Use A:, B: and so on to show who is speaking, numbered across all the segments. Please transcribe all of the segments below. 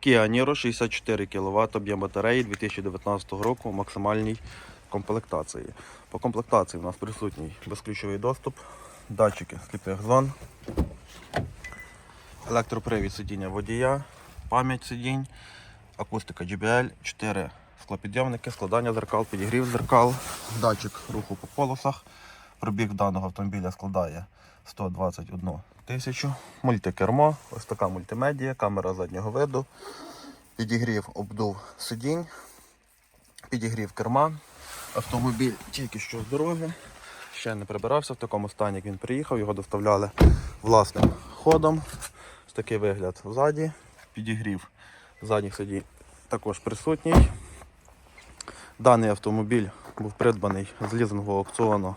A: Kia Niro 64 кВт, об'єм батареї 2019 року, максимальній комплектації. По комплектації у нас присутній безключовий доступ, датчики сліпих зон, електропривід сидіння водія, пам'ять сидінь, акустика JBL, 4 склопідйомники, складання зеркал, підігрів зеркал, датчик руху по полосах. Пробіг даного автомобіля складає 121 тисячу. Мультикермо, ось така мультимедія, камера заднього виду, підігрів обдув сидінь, підігрів керма. Автомобіль тільки що з дороги. Ще не прибирався в такому стані, як він приїхав. Його доставляли власним ходом. Ось такий вигляд ззаді. Підігрів задніх сидінь також присутній. Даний автомобіль був придбаний з лізингового аукціону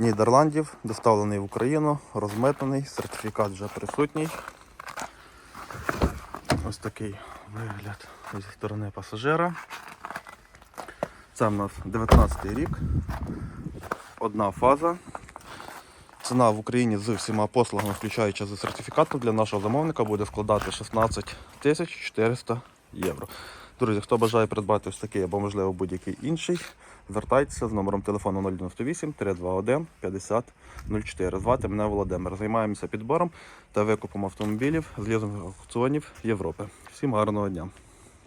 A: Нідерландів, доставлений в Україну, розмитнений, сертифікат вже присутній. Ось такий вигляд зі сторони пасажира. Це в нас 19 рік, одна фаза. Ціна в Україні з всіма послугами, включаючи за сертифікатом, для нашого замовника буде складати 16 тисяч 400 євро. Друзі, хто бажає придбати ось такий або, можливо, будь-який інший, звертайтеся з номером телефону 098 321 5004. Звати мене Володимир. Займаємося підбором та викупом автомобілів з лізингових аукціонів Європи. Всім гарного дня!